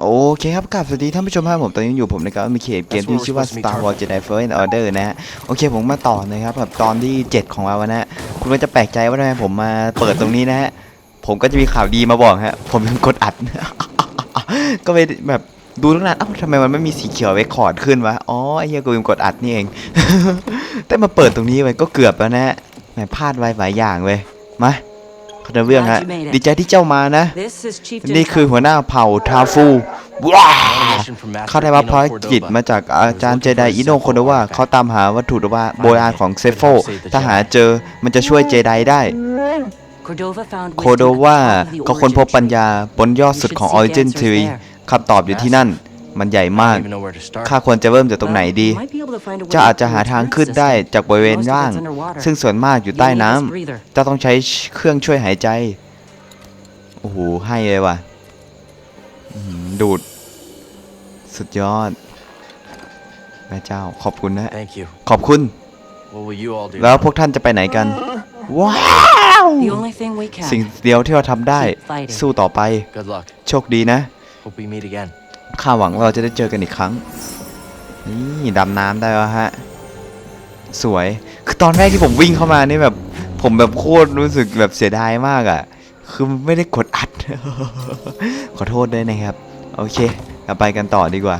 โอเคครับกลับสวัสดีท่านผู้ชมครับผมตอนนี้อยู่ผมนะครับมีเขตเกมที่ชื่อว่า Star Wars Jedi Fallen Order นะฮะโอเคผมมาต่อนะครับกับตอนที่ 7 ของเรานะฮะคุณก็จะแปลกใจว่าทำไมผมมาเปิดตรงนี้นะฮะผมก็จะมีข่าวดีมาบอกฮะผมเป็นกดอัด ก็ไปแบบดูตั้งนานเอ้าทำไมมันไม่มีสีเขียวไว้คอร์ดขึ้นวะอ๋อไอ้เหี้ยกูเป็นกดอัดนี่เอง แต่มาเปิดตรงนี้ไว้ก็เกือบแล้วนะฮะแหมพลาดไว้หลายอย่างเว้ยมา เขาจะเรื่องฮะ ดีใจที่เจ้ามานะ This is Chief นี่คือหัวหน้าเผ่าทาฟู ว้าเขาได้รับภารกิจมาจากอาจารย์เจไดอิโนโคโดวาเขาตามหาวัตถุโบราณของเซโฟ ถ้าหาเจอมันจะช่วยเจไดได้ Cordova found โคโดวาเขาค้นพบปัญญาบนยอดสุดของ Origin Tree คำตอบอยู่ที่นั่น มันใหญ่มาก ข้าควรจะเริ่มจากตรงไหนดีเจ้าอาจจะหาทางขึ้นได้จากบริเวณล่าง ซึ่งส่วนมากอยู่ใต้น้ำเจ้าต้องใช้เครื่องช่วยหายใจ โอ้โห ให้เลยว่ะอื้อหือดูด สุดยอดแม่เจ้า ขอบคุณนะ Thank you. ขอบคุณ What will you all do? แล้วพวกท่านจะไปไหนกัน ว้าว The only thing we can สิ่งเดียวที่เราทำได้ Keep fighting สู้ต่อไป Good luck. โชคดีนะ ข้าหวังว่าเราจะได้เจอกันอีกครั้ง นี่ดำน้ำได้แล้วฮะ สวย คือตอนแรกที่ผมวิ่งเข้ามานี่แบบ ผมแบบโคตรรู้สึกแบบเสียดายมากอะ่ะ คือไม่ได้กดอัด ขอโทษด้วยนะครับ โอเคเราไปกันต่อดีกว่า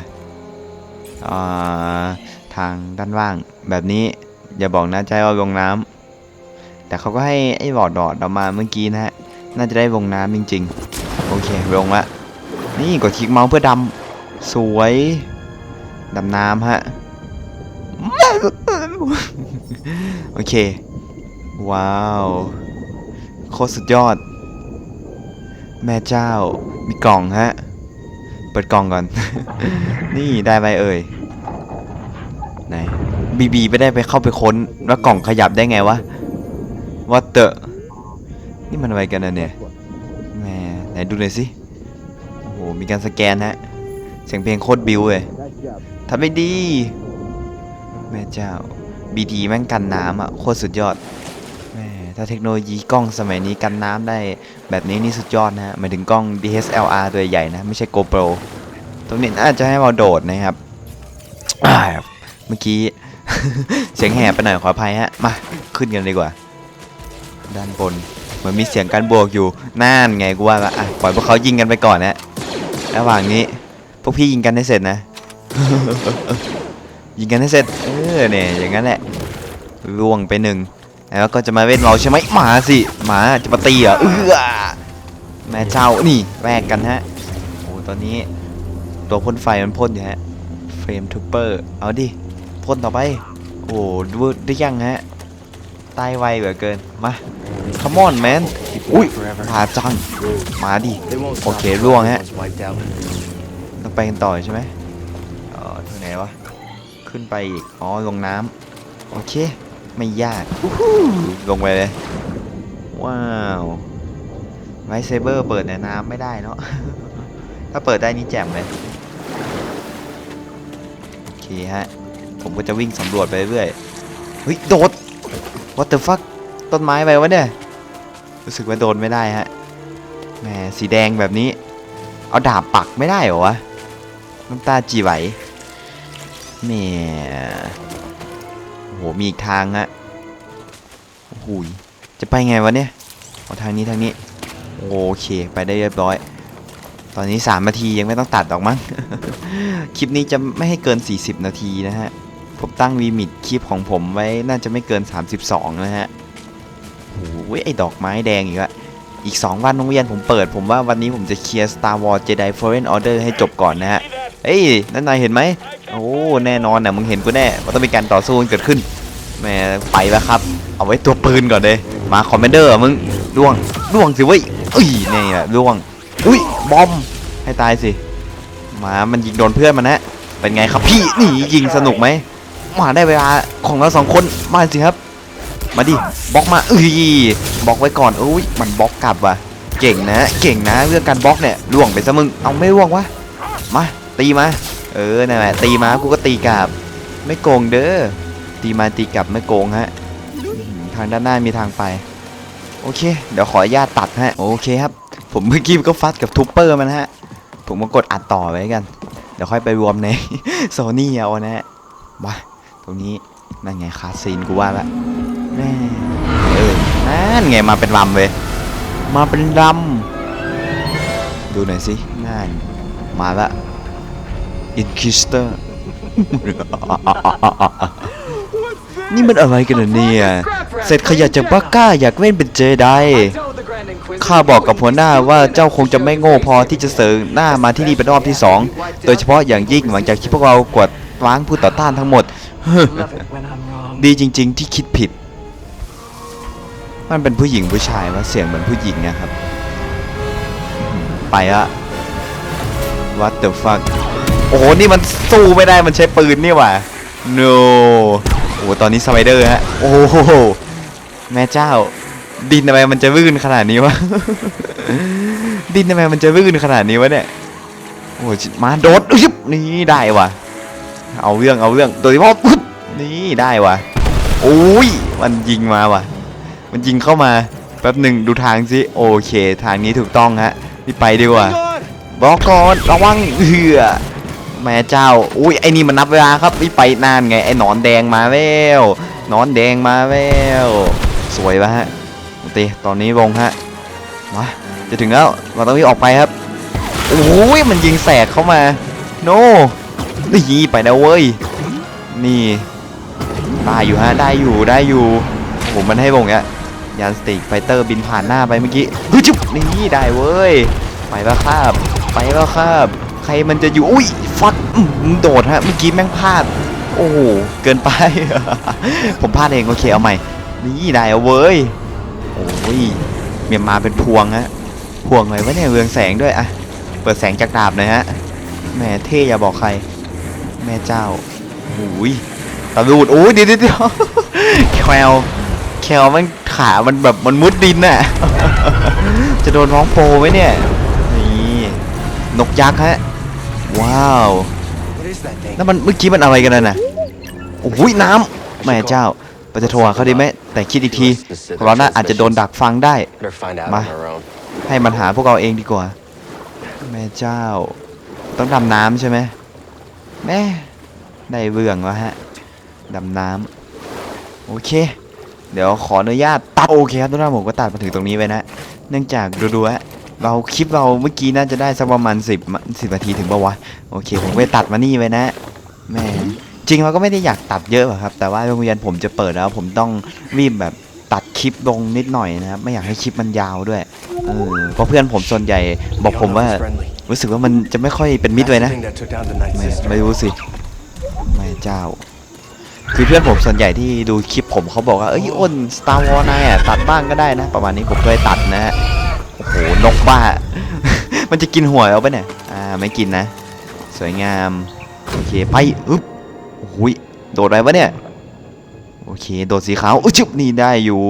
ทางด้านล่างแบบนี้ อย่าบอกนะใจว่าลงน้ำ แต่เขาก็ให้ไอ้หลอดดอดเรามาเมื่อกี้นะฮะ น่าจะได้ลงน้ำจริง ๆ โอเคลงละนี่กดคลิกเมาส์เพื่อดำ สวยดำน้ำฮะ โอเค ว้าว โคตรสุดยอด แม่เจ้า มีกล่องฮะ เปิดกล่องก่อน นี่ได้ไหมเอ่ย ไหน บีบีไม่ได้ไปเข้าไปค้นแล้วกล่องขยับได้ไงวะว่าเตอะนี่มันอะไรกันนะเนี่ยแม่ไหนดูหน่อยสิ โอ้โห มีการสแกนฮะ เสียงเพลงโคตรบิวเลยทำได้ดี แม่เจ้า BT แม่งกันน้ำอะโคตรสุดยอดแม่ถ้าเทคโนโลยีกล้องสมัยนี้กันน้ำได้แบบนี้นี่สุดยอดนะฮะหมายถึงกล้อง DSLR ตัวใหญ่นะ ไม่ใช่ GoPro ตรงนี้น่าจะให้เราโดดนะครับเมื่อกี้ เสียงแหบไปหน่อยขออภัยฮะ มา ขึ้นกันดีกว่า ด้านบนเหมือนมีเสียงการบวกอยู่น่านไงกูว่าละอะปล่อยพวกเขายิงกันไปก่อนนะระหว่างนี้ พวกพี่ยิงกันให้เสร็จนะ ยิงกันให้เสร็จ เออเนี่ยอย่างนั้นแหละล่วงไปหนึ่งแล้วก็จะมาเว้นเราใช่ไหมหมาสิหมาจะมาตีเหรอเออแม่เจ้านี่แลกกันฮะโอ้ตอนนี้ตัวพ่นไฟมันพ่นอยู่ฮะเฟรมทูเปอร์เอาดิพ่นต่อไป โอ้ดูได้ยังฮะตายไวเหลือเกินมา come on man Keep Ui, going forever. พาจังมาดิ They won't stop Okay, until luồng á. everyone's wiped out. ต้องไปกันต่อใช่ไหมเออทางไหนวะ ขึ้นไปอีก อ๋อ ลงน้ำโอเค ไม่ยากอู้หูลงไปเลย ว้าวไวเซเบอร์เปิดในน้ำไม่ได้เนาะ ถ้าเปิดได้นี่แจ่มเลย โอเคฮะ ผมก็จะวิ่งสำรวจไปเรื่อยเฮ้ย โดด what the fuck ต้นไม้ไปวะเนี่ย รู้สึกว่าโดนไม่ได้ฮะ แหม สีแดงแบบนี้ เอาดาบปักไม่ได้เหรอวะ น้ำตาจีไหวแหม่โอ้โห มีอีกทางฮะโอ้โหยจะไปไงวะเนี่ยเอาทางนี้ทางนี้ โอเค ไปได้เรียบร้อย ตอนนี้ 3 นาทียังไม่ต้องตัดออกมั้ง คลิปนี้จะไม่ให้เกิน 40 นาทีนะฮะ ผมตั้งวีมิตคลิปของผมไว้น่าจะไม่เกิน 32 นะฮะโอ้โหไอ้ดอกไม้แดงอีกละอีก 2 วันโรงเรียนผมเปิด ผมว่าวันนี้ผมจะเคลียร์ Star Wars Jedi Fallen Order ให้จบก่อนนะฮะ เฮ้ยนั่นนายเห็นไหมโอ้แน่นอนนะมึงเห็นกูแน่ว่าต้องมีการต่อสู้เกิดขึ้นแม่ไปแล้วครับ เอาไว้ตัวปืนก่อนเลยมาคอมเมนเดอร์มึงล่วงล่วงสิเว้ยอุ้ยนี่แหละล่วงอุ้ยบอมให้ตายสิมามันยิงโดนเพื่อนมันนะเป็นไงครับพี่นี่ยิงสนุกไหมมาได้เวลาของเราสองคนมาสิครับ มาดิบล็อกมาเอ้ยบล็อกไว้ก่อนอุ้ยมันบล็อกกลับว่ะเก่งนะ เก่งนะเรื่องการบล็อกเนี่ยล่วงไปซะมึงเอาไม่ล่วงวะมา ตีมา เออนั่นแหละตีมากูก็ตีกลับ ไม่โกงเด้อ ตีมาตีกลับไม่โกงฮะอื้อหือทางด้านหน้ามีทางไป โอเค เดี๋ยวขออนุญาตตัดฮะ โอเคครับ ผมเมื่อกี้ก็ฟัดกับทูปเปอร์มันฮะ ผมก็กดอัดต่อไว้กัน เดี๋ยวค่อยไปรวมในโซนี่เอานะฮะมาตรงนี้นั่นไงคาซีนกูว่าละแม่เออนั่นไงมาเป็นลำเลยมาเป็นลำดูหน่อยสินั่นมาละ อินคิสเตอร์ นี่มันอะไรกันน่ะเนี่ย เสร็จขยะจากบักก้าอยากเล่นเป็นเจไดข้าบอกกับหัวหน้าว่าเจ้าคงจะไม่โง่พอที่จะเสริงหน้ามาที่นี่เป็นรอบที่สอง โดยเฉพาะอย่างยิ่งหลังจากที่พวกเรากวาดล้างผู้ต่อต้านทั้งหมด ดีจริง ๆ ที่คิดผิด มันเป็นผู้หญิงผู้ชายว่าเสียงเหมือนผู้หญิงนะครับ ไปละ What the fuck อ้โห นี่มันสู้ไม่ได้มันใช้ปืนนี่หว่า no โอ้ตอนนี้สไปเดอร์ฮะ โอ้โห แม่เจ้า ดินทำไมมันจะลื่นขนาดนี้วะ ดินทำไมมันจะลื่นขนาดนี้วะเนี่ย โอ้มาโดดอึ๊บนี่ได้ว่ะเอาเรื่องเอาเรื่อง โดยเฉพาะปึ๊บนี่ได้ว่ะโอ้ย มันยิงมาว่ะมันยิงเข้ามา แป๊บหนึ่งดูทางสิ โอเค ทางนี้ถูกต้องฮะ นี่ไปดีกว่าบอกก่อนระวังเหือ แม่เจ้า อุ้ยไอ้นี่มันนับเวลาครับนี่ไปนานไงไอ้หนอนแดงมาแล้วหนอนแดงมาแล้วสวยปะฮะโอเคตอนนี้วงฮะมาจะถึงแล้วเราต้องวิ่งออกไปครับโอ้ยมันยิงแสกเข้ามาโนนี่ไปแล้วเว้ยนี่ได้อยู่ฮะได้อยู่ได้อยู่ผมมันให้วงเนี้ยยานสติกไฟเตอร์บินผ่านหน้าไปเมื่อกี้เฮ้ยจุ๊บนี่ได้เว้ยไปแล้วครับไปแล้วครับ ใครมันจะอยู่อุ้ยฟัดโดดฮะเมื่อกี้แม่งพลาด โอ้โหเกินไป ผมพลาดเองโอเคเอาใหม่ นี่ได้เอาเว้ยโอ้ยเมียมาเป็นพวงฮะพวงเลยวะเนี่ยเรืองแสงด้วยอะเปิดแสงจากดาบหน่อยฮะแม่เท่อย่าบอกใคร แม่เจ้าหูยตะลูดโอ้ยเดี๋ยวเดี๋ยวแควลแควลมันขามันแบบมันมุดดินน่ะจะโดนน้องโปไหมเนี่ยนี่นกยักษ์ฮะ ว้าวแล้วมันเมื่อกี้มันอะไรกันน่ะนะโอ้ยน้ำแม่เจ้าเราจะโทรเขาดีไหมแต่คิดอีกทีเราน่าอาจจะโดนดักฟังได้ Better find out Ma. on our own. ให้มันหาพวกเราเองดีกว่า แม่เจ้า ต้องดำน้ำใช่ไหมแม่ได้เบื่องแล้วฮะดำน้ำโอเค เดี๋ยวขออนุญาตตัดโอเคครับทุกท่านผมก็ตัดมาถึงตรงนี้ไว้นะ เนื่องจากดูๆฮะ เราคลิปเราเมื่อกี้น่าจะได้สักประมาณ10 10นาทีถึงปะวะโอเค ผมไปตัดมานี่ไว้นะแม่จริงเราก็ไม่ได้อยากตัดเยอะหรอกครับ แต่ว่าโรงเรียนผมจะเปิดแล้ว ผมต้องรีบแบบตัดคลิปลงนิดหน่อยนะครับ ไม่อยากให้คลิปมันยาวด้วยเออเพราะเพื่อนผมส่วนใหญ่บอกผมว่ารู้สึกว่ามันจะไม่ค่อยเป็นมิตรเลยนะไม่ไม่รู้สิไม่เจ้า คือเพื่อนผมส่วนใหญ่ที่ดูคลิปผมเขาบอกว่าเอ้ยอ้น Star Wars นายอะตัดบ้างก็ได้นะ ประมาณนี้ผมเคยตัดนะฮะ หนกบ้า มันจะกินหัวเอาปะเนี่ย อ่า ไม่กินนะ สวยงาม โอเค ไปอึ๊บโอ้โหยโดดอะไรวะเนี่ย โอเค โดดสีขาวอุ้ยจุบนี่ได้อยู่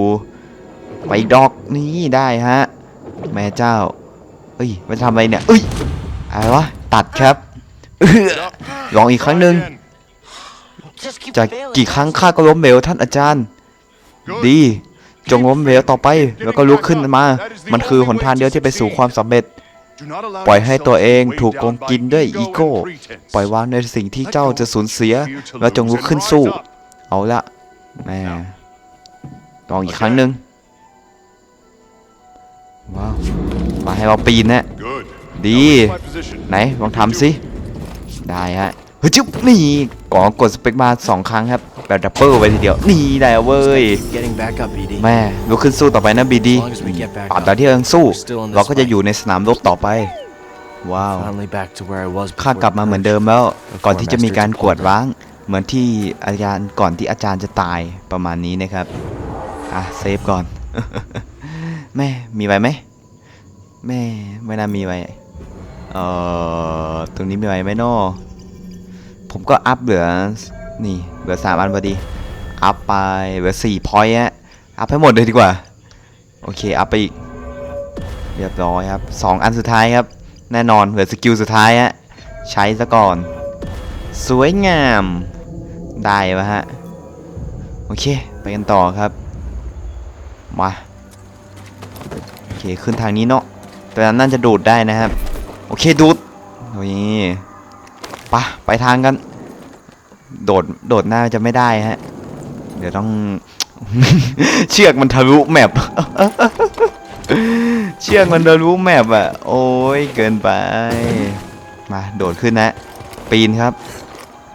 ไปอีกดอกนี่ได้ฮะ แม่เจ้า เอ้ยมันทำอะไรเนี่ยเอ้ย อะไรวะ ตัดครับเอื้อลองอีกครั้งหนึ่ง Just keep จาก failing. กี่ครั้งข้าก็ล้มเหลวท่านอาจารย์ ดี จงล้มเหลวต่อไปแล้วก็ลุกขึ้นมา มันคือหนทางเดียวที่ไปสู่ความสำเร็จ ปล่อยให้ตัวเองถูกโกงกินด้วยอีโก้ ปล่อยวางในสิ่งที่เจ้าจะสูญเสีย แล้วจงลุกขึ้นสู้ เอาละแม่ลองอีกครั้งหนึ่งว้าวมาให้เราปีนนะดี ไหนลองทำสิ ได้ฮะ ฮ้ยจุ๊บนี่ก่อกดสเปคมาสองครั้งครับแบบดับเบิลไปทีเดียวนี่ได้เว้ย Getting back up, BD. แม่ลุกขึ้นสู้ต่อไปนะบีดี As long as we get back ตราบ up, ใดที่ยังสู้ we're still in this เราก็จะ fight. อยู่ในสนามรบต่อไปว้าว Finally back to where I was ข้า before กลับมา the เหมือน purge. เดิมแล้ว ก่อนที่จะมีการ Master กวดร้าง เหมือนที่อาจารย์ก่อนที่อาจารย์จะตายประมาณนี้นะครับอะเซฟก่อนแม่มีไว้ไหมแม่ไม่น่ามีไว้เอ่อตรงนี้มีไว้ไหมนอ ผมก็อัพเหลือนี่เหลือสามอันพอดี อัพไปเหลือสี่พอยต์ฮะอัพให้หมดเลยดีกว่า โอเค อัพไปอีก เรียบร้อยครับสองอันสุดท้ายครับ แน่นอนเหลือสกิลสุดท้ายฮะใช้ซะก่อน สวยงาม ได้ปะฮะ โอเค ไปกันต่อครับ มา โอเค ขึ้นทางนี้เนาะแต่นั้นน่าจะดูดได้นะครับ โอเคดูดนี่ ปะไปทางกัน โดดโดดหน้าจะไม่ได้ฮะ เดี๋ยวต้อง เชือกมันทะลุแมปเชือกมันทะลุแมปอะ โอ้ยเกินไป มาโดดขึ้นนะ ปีนครับ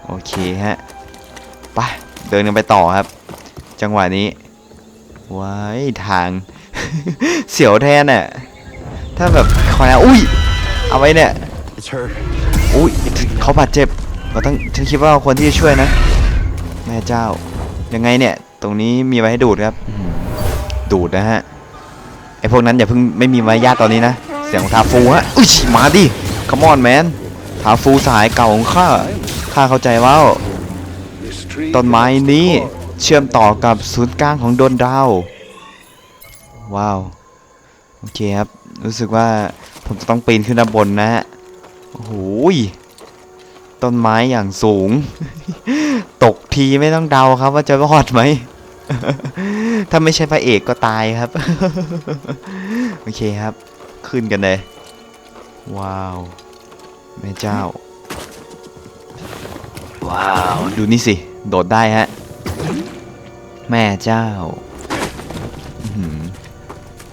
โอเคฮะไปเดินกันไปต่อครับ จังหวะนี้ว้ายทาง เสียวแทนน่ะถ้าแบบคอยนะอุ้ย เอาไว้เนี่ย It's her. อุ้ย เขาบาดเจ็บเราต้องฉันคิดว่าเราควรที่จะช่วยนะ แม่เจ้า ยังไงเนี่ย ตรงนี้มีไว้ให้ดูดครับ ดูดนะฮะ ไอพวกนั้นอย่าเพิ่งไม่มีมารยาทตอนนี้นะ เสียงของทาฟูฮะ อุ้ยมาดิ c มอนแมนทาฟูสหายเก่าของข้า ข้าเข้าใจว่าต้นไม้นี้เชื่อมต่อกับศูนย์กลางของดวงดาว ว้าว โอเคครับ รู้สึกว่าผมจะต้องปีนขึ้นด้านบนนะฮะ โอ้โหย ต้นไม้อย่างสูง ตกทีไม่ต้องเดาครับ ว่าจะรอดไหม ถ้าไม่ใช่พระเอกก็ตายครับ โอเคครับ ขึ้นกันเลย ว้าว แม่เจ้า ว้าว ดูนี่สิ โดดได้ฮะ แม่เจ้า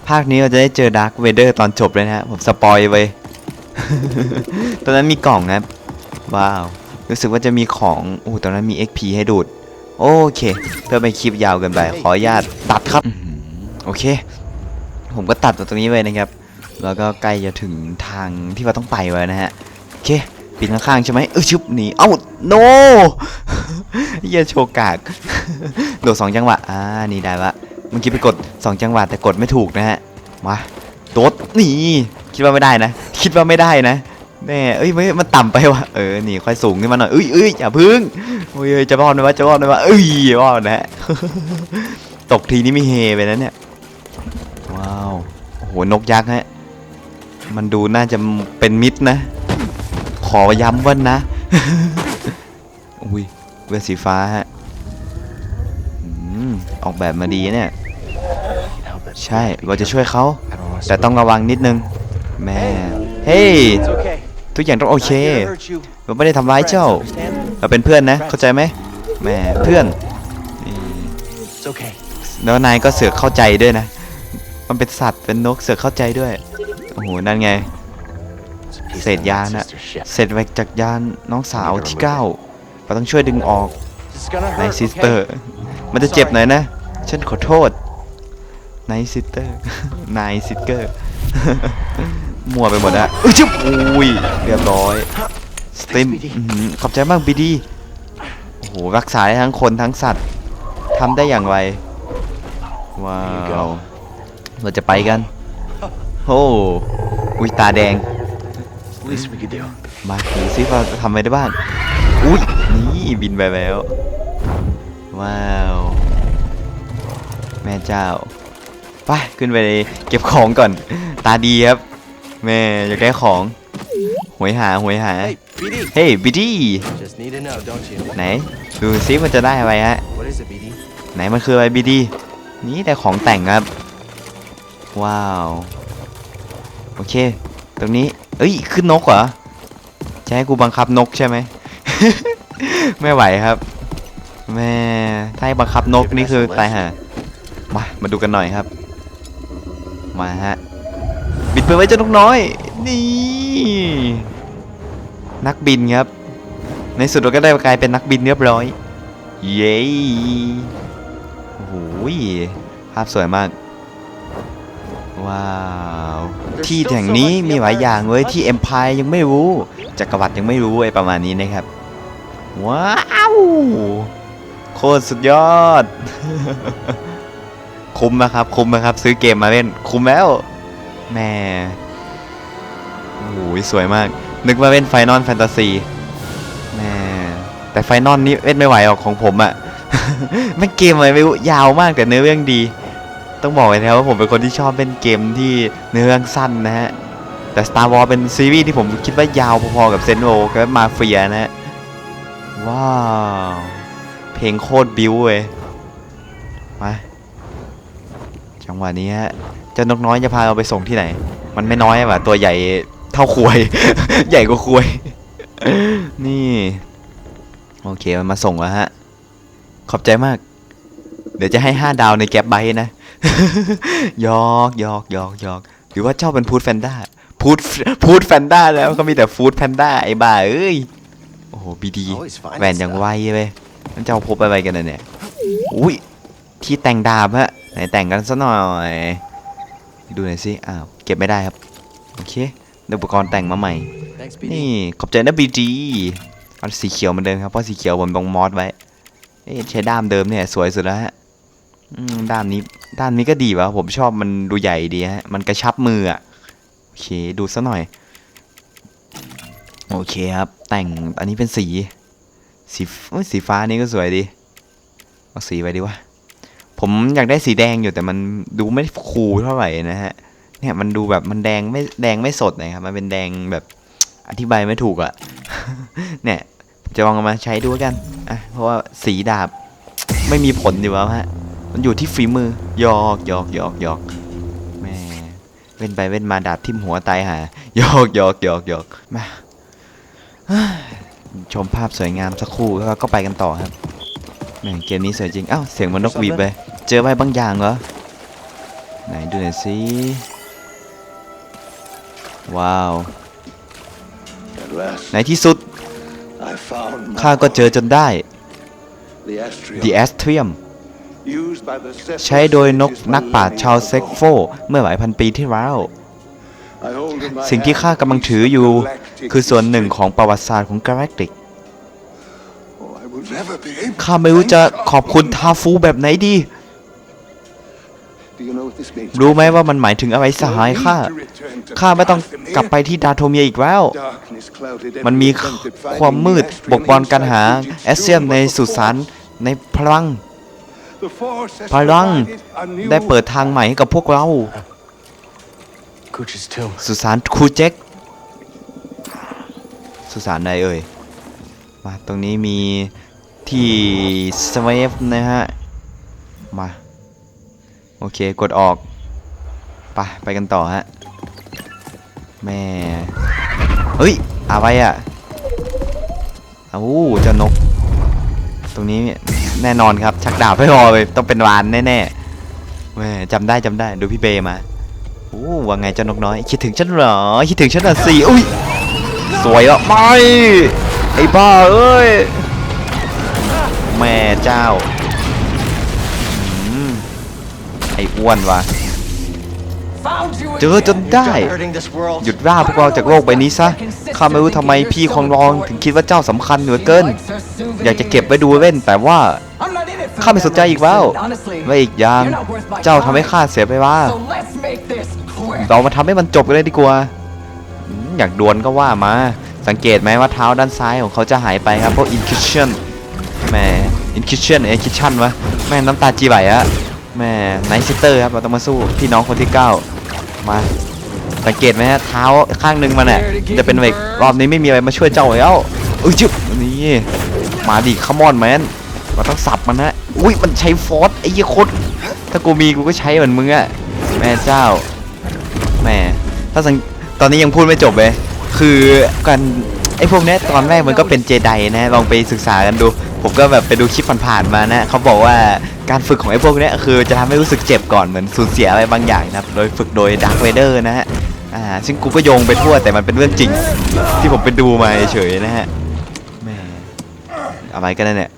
ภาคนี้เราจะได้เจอดาร์คเวเดอร์ตอนจบเลยนะฮะ ผมสปอยไว้ตอนนั้นมีกล่องครับ ว้าว รู้สึกว่าจะมีของโอ้ตอนนั้นมี XP ให้ดูด โอเค เพื่อไม่คลิปยาวเกินไป ขออนุญาตตัดครับ โอเค ผมก็ตัดตรงนี้ไว้นะครับ แล้วก็ใกล้จะถึงทางที่เราต้องไปไว้นะฮะ โอเคปีนข้างๆใช่ไหมเออชุบหนีเอ้าโนเหี้ยโชว์กากโดดสองจังหวะอ่านี่ได้ละเมื่อกี้ไปกดสองจังหวะแต่กดไม่ถูกนะฮะมาโดดนี่คิดว่าไม่ได้นะ คิดว่าไม่ได้นะ แน่เอ้ยไม่มันต่ำไปว่ะเออนี่ค่อยสูงขึ้นมาหน่อยเอ้ยเอ้ยอย่าพึ่งโอ้ยเอ้ยจะรอดไหมวะจะรอดไหมวะเอ้ยรอดนะฮะตกทีนี้มีเฮไปนะเนี่ยว้าวโอ้โหนกยักษ์ฮะมันดูน่าจะเป็นมิตรนะ ขอย้ำว่านะอุ้ยเวสีฟ้าฮะอืมออกแบบมาดีเนี่ยใช่เราจะช่วยเขาแต่ต้องระวังนิดนึงแม่เฮ้ย ทุกอย่างต้องโอเค Not here to hurt you. เราไม่ได้ทำร้ายเจ้า Understand? เราเป็นเพื่อนนะ เข้าใจไหมแม่เพื่อนนี่ It's okay. แล้วนายก็เสือกเข้าใจด้วยนะ มันเป็นสัตว์เป็นนกเสือกเข้าใจด้วย โอ้โห นั่นไง It's a piece เศษ of my ยานอะ sister's ship. เสร็จไว้จากยานน้องสาวที่เก้าเราต้องช่วยดึงออก This is gonna นาย hurt. ซิสเตอ okay? ร์ มันจะเจ็บหน่อยนะ ฉันขอโทษนายซิสเตอร์นายซิสเตอร์ มั่วไปหมดอะอุ้ยชิบอุ้ยเรียบร้อยสติมขอบใจมากบีดีโอ้โหรักษาได้ทั้งคนทั้งสัตว์ทำได้อย่างไรว้าวเราจะไปกันโอ้อุ้ยตาแดงมาดูซิว่าทำอะไรได้บ้างอุ้ยนี่บินไปแล้ว ว้าว แม่เจ้าไปขึ้นไปเก็บของก่อน ตาดีครับ แม่อยากได้ของหวยหาหวยหา Hey, BD. เฮ้ยบิดี้ Just need to know, don't you? ไหนดูซิมันจะได้อะไรฮะ What is it, BD? ไหนมันคืออะไรบิดี้นี่แต่ของแต่งครับ ว้าว โอเค ตรงนี้ เอ้ย ขึ้นนกเหรอ จะให้กูบังคับนกใช่ไหม ไม่ไหวครับ แม่ถ้าให้บังคับนกนี่คือตายห่ามา มาดูกันหน่อยครับ มาฮะ บิดไปไว้เจ้านกน้อย นี่ นักบินครับ ในสุดเราก็ได้กลายเป็นนักบินเรียบร้อย เย้โอ้โหภาพสวยมาก ว้าว ที่แห่งนี้มีหลายอย่างเลยที่ Empire ยังไม่รู้ จักรวรรดิยังไม่รู้ไอ้ประมาณนี้นะครับ ว้าว โคตรสุดยอด คุ้มนะครับ คุ้มนะครับ ซื้อเกมมาเล่น คุ้มแล้ว แม่โอ้โหสวยมาก นึกว่าเล่นไฟนอลแฟนตาซีแม่แต่ไฟนอลนี่เล่นไม่ไหวหรอกของผมอะไม่งเกมอะไรไม่รู้ยาวมากแต่เนื้อเรื่องดี ต้องบอกเลยนะว่าผมเป็นคนที่ชอบเล่นเกมที่เนื้อเรื่องสั้นนะฮะแต่ Star Wars เป็นซีรีส์ที่ผมคิดว่ายาวพอๆกับเซนโอกับมาเฟียนะฮะว้าว เพลงโคตรบิ้วเว้ยมาจังหวะนี้ฮะ จ้านกน้อยจะพาเราไปส่งที่ไหน มันไม่น้อยว่ะตัวใหญ่เท่าควย ใหญ่กว่าควย นี่ โอเคมันมาส่งแล้วฮะ ขอบใจมาก เดี๋ยวจะให้5ดาวในแก๊ปไบต์นะหยอกหยอกหยอกหยอกหรือว่าเจ้าเป็นพูดแฟนด้าพูดพูดแฟนด้าแล้วก็มีแต่ฟูดแพนด้าไอ้บ้าเอ้ยโอ้โหบีดี Always finding แหวนอย่างไวเลยมันจะเอาพบอะไรกันน่ะเนี่ยอุ้ยที่แต่งดาบฮะไหนแต่งกันซะหน่อย ดูหน่อยสิอ้าวเก็บไม่ได้ครับ โอเคได้อุปกรณ์แต่งมาใหม่ Thanks, นี่ BD. ขอบใจนะบีจีเอาสีเขียวเหมือนเดิมครับ เพราะสีเขียวผมลงมอสไว้เอ๊ะใช้ด้ามเดิมเนี่ย สวยสุดแล้วฮะอืมด้ามนี้ด้ามนี้ก็ดีวะผมชอบมันดูใหญ่ดีฮะ มันกระชับมืออะโอเคดูซะหน่อย โอเคครับ แต่งอันนี้เป็นสี สีฟโอ้ยสีฟ้านี่ก็สวยดี เอาสีไปดีวะ ผมอยากได้สีแดงอยู่แต่มันดูไม่คูลเท่าไหร่นะฮะ เนี่ยมันดูแบบมันแดงไม่แดงไม่สดนะครับ มันเป็นแดงแบบอธิบายไม่ถูกอะเนี่ยจะลองมาใช้ดูกันอะเพราะว่าสีดาบไม่มีผลดีวะฮะ มันอยู่ที่ฝีมือยอกยอกยอกยอกแม่เว้นไปเว้นมาดาบทิ่มหัวตายหายอกยอกยอกยอกมาชมภาพสวยงามสักครู่แล้วก็ไปกันต่อครับ ม่งเกมนี้สวยจริงเอ้าเสียงมันนกหวีดไป เจออะไรบางอย่างเหรอ ไหนดูหน่อยสิ ว้าว At last, ในที่สุด I found ข้าก็เจอจนได้ the astrium The Astrium used by the Zephyr ใช้โดยนก sages นักปราชญ์ชาว millennia เซ็ก ago. โฟ เมื่อหลายพันปีที่แล้ว I hold in my สิ่งที่ hand ข้ากำลังถืออยู่ คือส่วนหนึ่งของประวัติศาสตร์ของกาแล็กติก ข้าไม่รู้จะขอบคุณทาฟูแบบไหนดี Do you know what this means? รู้ไหมว่ามันหมายถึงอะไรสหายข้า ข้าไม่ต้องกลับไปที่ดาโทเมียอีกแล้ว Darkness clouded มัน every มี attempt at finding ความมืด the astrium บกบอนการหา inside the Egypt's แอสเซียม tomb ใน of สุสาน Khufu. ในพลัง The Force has พลัง provided a new ได้เปิดทางใหม่ให้กับพวกเรา Cooch's tomb. สุสานคูเจ็กสุสานใดเอ่ย มาตรงนี้มี ที่สเวฟนะฮะ มา โอเค กดออก ไป ไปกันต่อฮะ แม่ เฮ้ย อะไรอะเอ้าเจ้านก ตรงนี้แน่นอนครับ ชักดาบไม่พอเลย ต้องเป็นวานแน่ๆแม่จำได้จำได้ ดูพี่เบมาโอ้ว่าไงเจ้านกน้อย คิดถึงฉันเหรอ คิดถึงฉันเหรอสิ อุ้ย สวยอะไม่ไอ้บ้าเอ้ย แม่เจ้าไอ้อ้วนวะเจอจนได้ หยุดร่าพวกเราจากโลกใบนี้ซะข้าไม่รู้ทำไมพี่ของรองถึงคิดว่าเจ้าสำคัญเหลือเกิน อยากจะเก็บไว้ดูเล่นแต่ว่าข้าไม่สนใจอีกแล้วและอีกอย่างเจ้าทำให้ข้าเสียไปว่า เรามาทำให้มันจบกันเลยดีกว่า อยากดวลก็ว่ามา สังเกตไหมว่าเท้าด้านซ้ายของเขาจะหายไปครับเพราะ incursion แหม incursion เอ incursion วะแม่น้ำตาจีไหลอะแม่ไนซิเตอร์ครับเราต้องมาสู้พี่น้องคนที่ 9 มาสังเกตไหมฮะเท้าข้างหนึ่งมันอะจะเป็นเวกรอบนี้ไม่มีอะไรมาช่วยเจ้าแล้วอุ้ยจุ๊บนี่มาดิขมอนแมนเราต้องสับมันนะอุ้ยมันใช้ฟอสไอ้ยี่โคตรถ้ากูมีกูก็ใช้เหมือนมึงอะแม่เจ้าแม่ถ้าสังตอนนี้ยังพูดไม่จบเลยคือกันไอ้พวกนี้ตอนแรกมันก็เป็นเจไดนะลองไปศึกษากันดู ผมก็แบบไปดูคลิปผ่านๆมานะเขาบอกว่าการฝึกของไอ้พวกเนี้ยคือจะทำให้รู้สึกเจ็บก่อนเหมือนสูญเสียอะไรบางอย่างนะครับ โดยฝึกโดยดาร์ v เวเดอร์นะฮะอ่าซึ่งกูก็โยงไปทั่วแต่มันเป็นเรื่องจริง ที่ผมไปดูมาเฉยๆนะฮะแหม่อะไรกันเนี่ย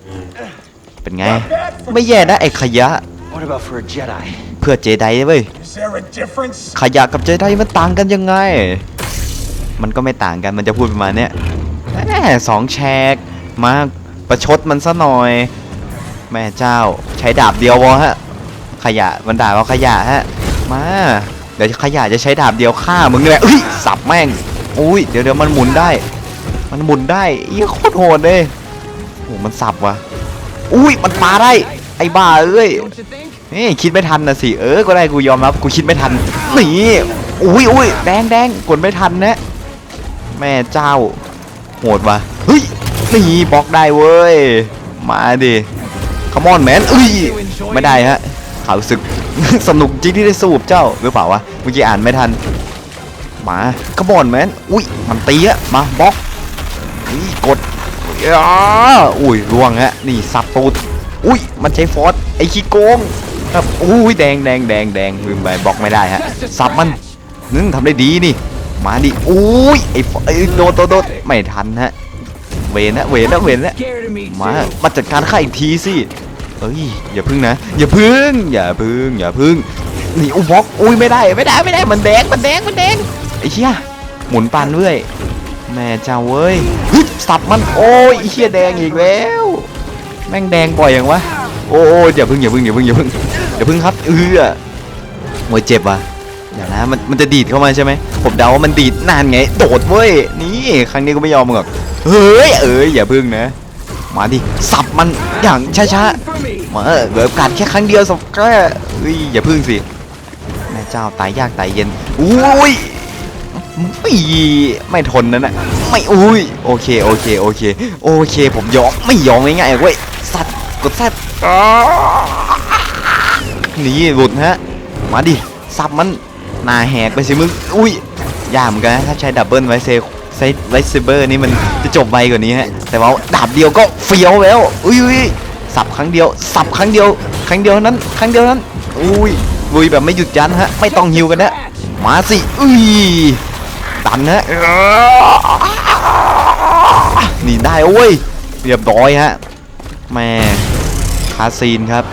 เป็นไง ไม่แย่นะไอ้ขยะ What about for a Jedi? เพื่อเจไดเว้ย Is there a difference? ขยะกับเจไดมันต่างกันยังไง มันก็ไม่ต่างกันมันจะพูดประมาณเนี้ยแหมสองแชกมา ประชดมันซะหน่อย แม่เจ้าใช้ดาบเดียววะฮะ ขยะมันด่าเราขยะฮะ มา เดี๋ยวขยะจะใช้ดาบเดียวฆ่ามึงเลยอุ้ยสับแม่งอุ้ยเดี๋ยวเดี๋ยวมันหมุนได้ มันหมุนได้ยี่โคตรโหดเลยโอ้มันสับว่ะอุ้ยมันปาได้ ไอ้บ้าเอ้ยนี่คิดไม่ทันนะสิเออก็ได้กูยอมรับกูคิดไม่ทันนี่อุ้ยอุ้ยแดงแดงกดไม่ทันนะแม่เจ้าโหดว่ะเฮ้ย นี่บล็อกได้เว้ย มาดิคอมอนแมนเอ้ยไม่ได้ฮะข่าวศึก สนุกจริงที่ได้สู้กับเจ้าหรือเปล่าวะเมื่อกี้อ่านไม่ทัน มาคอมอนแมนอุ้ยมันตีอะมาบล็อกนี่กดอ้าอุ้ยล่วงฮะนี่สับตูดอุ้ยมันใช้ฟอสไอ้ขี้โกงครับอุ้ยแดงแดงแดงแดงลืมไปบล็อกไม่ได้ฮะสับมันนึงทำได้ดีนี่มาดิอุ้ยไอ้โดนโดนโดนไม่ทันฮะ เวนนะเวนนะเวนนะมามาจัดการข้าอีกทีสิเอ้ยอย่าพึ่งนะ อย่าพึ่ง อย่าพึ่ง อย่าพึ่งนี่อุ้บล็อกอุ้ยไม่ได้ไม่ได้ไม่ได้มันแดงมันแดงมันแดงไอ้เหี้ยหมุนปันด้วยแม่เจ้าเว้ยฮึสับมันโอ้ยไอ้เหี้ยแดงอีกแล้ว แม่งแดงบ่อยอย่างวะโอ้ยอย่าพึ่งอย่าพึ่งอย่าพึ่งอย่าพึ่งอย่าพึ่งครับเออโอ้ยเจ็บว่ะเดี๋ยวนะมันมันจะดีดเข้ามาใช่ไหมผมเดาว่ามันดีดนานไง โดดเว้ยนี่ครั้งนี้ก็ไม่ยอมมึงหรอก เฮ้ยเอ้ยอย่าพึ่งนะ มาดิสับมันอย่างช้าๆมาเบิบกัดแค่ครั้งเดียวสับแค่เฮ้ยอย่าพึ่งสิแม่เจ้าตายยากตายเย็นอุ้ยไม่ไม่ทนนั่นน่ะไม่อุ้ยโอเคโอเคโอเคโอเค ผมยอมไม่ยอมง่ายๆเว้ยสัตว์กดแซดนี่หลุดฮะมาดิสับมันนาแหกไปสิมึงอุ้ยยากเหมือนกันนะถ้าใช้ดับเบิลไวเซ ไซไวเซเบอร์นี่มันจะจบไวกว่านี้ฮะ แต่ว่าดาบเดียวก็เฟี้ยวแล้ว อุ้ยสับครั้งเดียว สับครั้งเดียว ครั้งเดียวนั้น ครั้งเดียวนั้น อุ้ยลุยแบบไม่หยุดยั้งฮะ ไม่ต้องฮิวกันนะมาสิ อุ้ยดันฮะนี่ได้โอ้ย เรียบร้อยฮะ แม่คาซีนครับ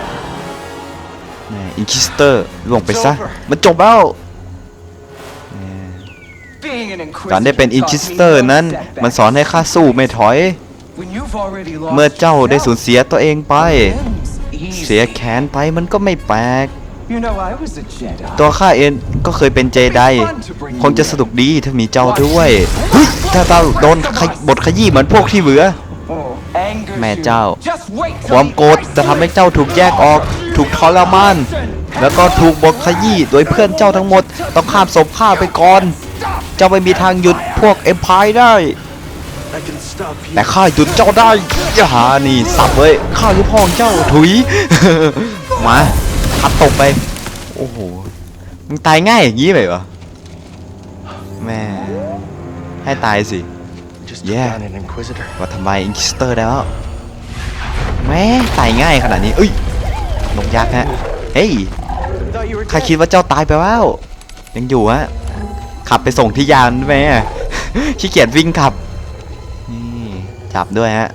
แม่อินคิสเตอร์ล่วงไปซะ มันจบแล้ว การได้เป็นอิน taught คิสเตอร์นั้นมันสอนให้ข้าสู้ไม่ถอย เมื่อเจ้าได้สูญเสียตัวเองไป เสียแขนไปมันก็ไม่แปลก ตัวข้าเองก็เคยเป็นเจไดคงจะสนุกดีถ้ามีเจ้าด้วยถ้าเราโดนบทขยี้เหมือนพวกที่เหลือแม่เจ้า ความโกรธจะทำให้เจ้าถูกแยกออก ถูกทรมาน แล้วก็ถูกบทขยี้โดยเพื่อนเจ้าทั้งหมด ต้องข้ามศพข้าไปก่อน เจ้าไม่มีทางหยุดพวกเอ็มพายได้ แต่ข้าหยุดเจ้าได้ยาหานี่สับเลยข้าคือพ่องเจ้าถุย มาพัดตกไป โอ้โหมึงตายง่ายอย่างนี้เลยเหรอแม่ให้ตายสิ Just Yeah. ว่าทำไมอินคิสเตอร์ได้แล้วแม่ตายง่ายขนาดนี้เอ้ยนกยักษ์ฮะเฮ้ย Thought you were ข้าคิดว่าเจ้าตายไปแล้วยังอยู่ฮะ ขับไปส่งที่ยานได้ไหมอะขี้เกียจวิ่งขับ นี่จับด้วยฮะ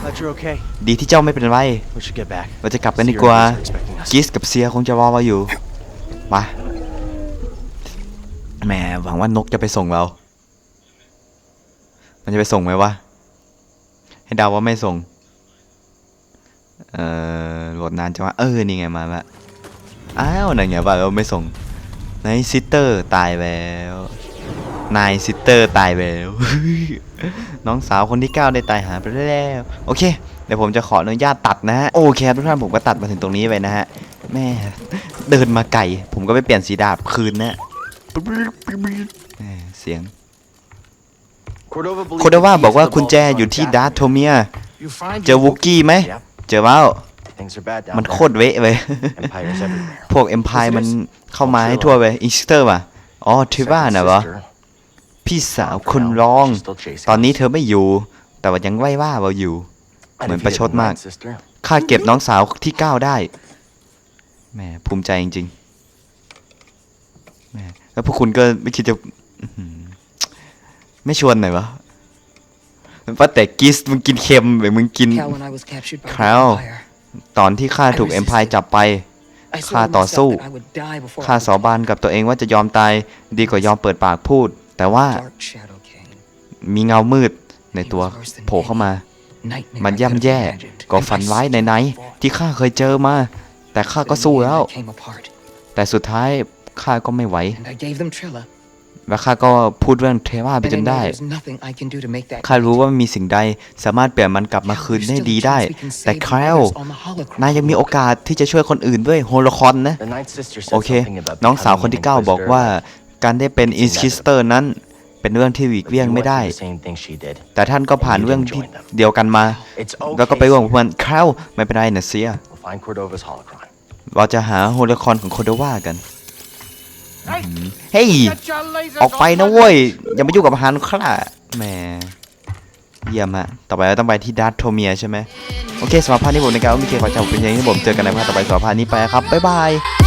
Glad you're okay. ดีที่เจ้าไม่เป็นไร We should get back. เราจะกลับกันดี Seer กว่า and Giz are expecting us. กิสกับเซียคงจะรอเราอยู่ มาแหมหวังว่านกจะไปส่งเรา มันจะไปส่งไหมวะ ให้เดาว่าไม่ส่ง เอ่อโหลดนานจังวะเออ นี่ไงมาละ อ้าว นั่นไงว่าเราไม่ส่ง นายซิสเตอร์ตายแล้วนายซิสเตอร์ตายแล้ว น้องสาวคนที่เก้าได้ตายหาไปแล้ว โอเค เดี๋ยวผมจะขออนุญาตตัดนะฮะ โอเคทุกท่านผมก็ตัดมาถึงตรงนี้ไปนะฮะ แม่ เดินมาไกลผมก็ไปเปลี่ยนสีดาบคืนนะเสียงโคดว่าบอกว่า keys to the กุญแจอยู่ที่ดาร์โทเมีย เจอวุกกี้ไหม เจอแล้ว Things are bad down มัน there. โคตรเวะเลย Empires everywhere. พวกเอ็มพายมันเข้ามาให้ทั่วไปอินสเตอร์ว่ะอ๋อทริว่า Second น่ะเหรอ sister, พี่สาวคนร้อง she's still chasing ตอนนี้ us. เธอไม่อยู่ แต่ว่ายังไว้ว่าเราอยู่ And เหมือน if ประ you ชด didn't มาก mind, sister, ข้าเก็บน้องสาวที่เก้าได้แหมภูมิใจจริงๆแหมแล้วพวกคุณก็ไม่คิดจะอื้อหือไม่ชวนหน่อยวะว่าแต่กิสมึงกินเค็มหรือมึงกิน Cal, when I was captured by the Cal. Empire, ตอนที่ข้าถูกเอ็มพายจับไป I swore ข้า to ต่อ myself สู้ that I would die before ข้า I สาบานกับตัวเองว่าจะยอมตาย ดีกว่ายอมเปิดปากพูด แต่ว่า would- Dark Shadow King. มีเงามืดในตัวโผล่เข้ามา Nightmare มัน I ย่ำ could have แย่ imagined. ก่อฝันร้ายไหนๆที่ข้าเคยเจอมา แต่ข้าก็ But in สู้ the end, แล้ว I came apart, แต่สุดท้ายข้าก็ไม่ไหว และข้าก็พูดเรื่องเทว่าไป And จ I น know ได้ there's nothing I can do to make that ข้ารู้ right. ว่าไม่มีสิ่งใดสามารถเปลี่ยนมันกลับมา Cal, คืน there's ได้ still a ดีได้ chance we can แต่ save แค the ล others on the holocron. นายยังมีโอกาสที่จะช่วยคนอื่นด้วยโฮโลคอนนะ the ninth sister said โอเค something about น้องสาวคน becoming ที่ an 9บอก inquisitor, ว่า like, การได้เป็นอินคิสเตอร์นั้น เป็นเรื่องที่หลีก but เลี่ยง you ไม่ went ได้ through the same thing she did. แต่ท่านก็ผ่านเรื่องที่เดียวกันมา It's แล้วก็ไป okay, ร่วมกับ sister. มันแคลไม่เป็นไรนะเซีย We'll find Cordova's holocron. เราจะหาโฮโลคอนของโคโดวากัน เฮ้ย ออกไปนะเว้ย อย่ามายุ่งกับอาหารข้าแหมเยี่ยมฮะต่อไปเราต้องไปที่ดัตโทเมียใช่ไหมโอเคสำหรับภาคนี้ผมในการว่ามีเคขอจบเป็นอย่างนี้ผมเจอกันในภาคต่อไปสำหรับภาคนี้ไปครับ บ๊ายบาย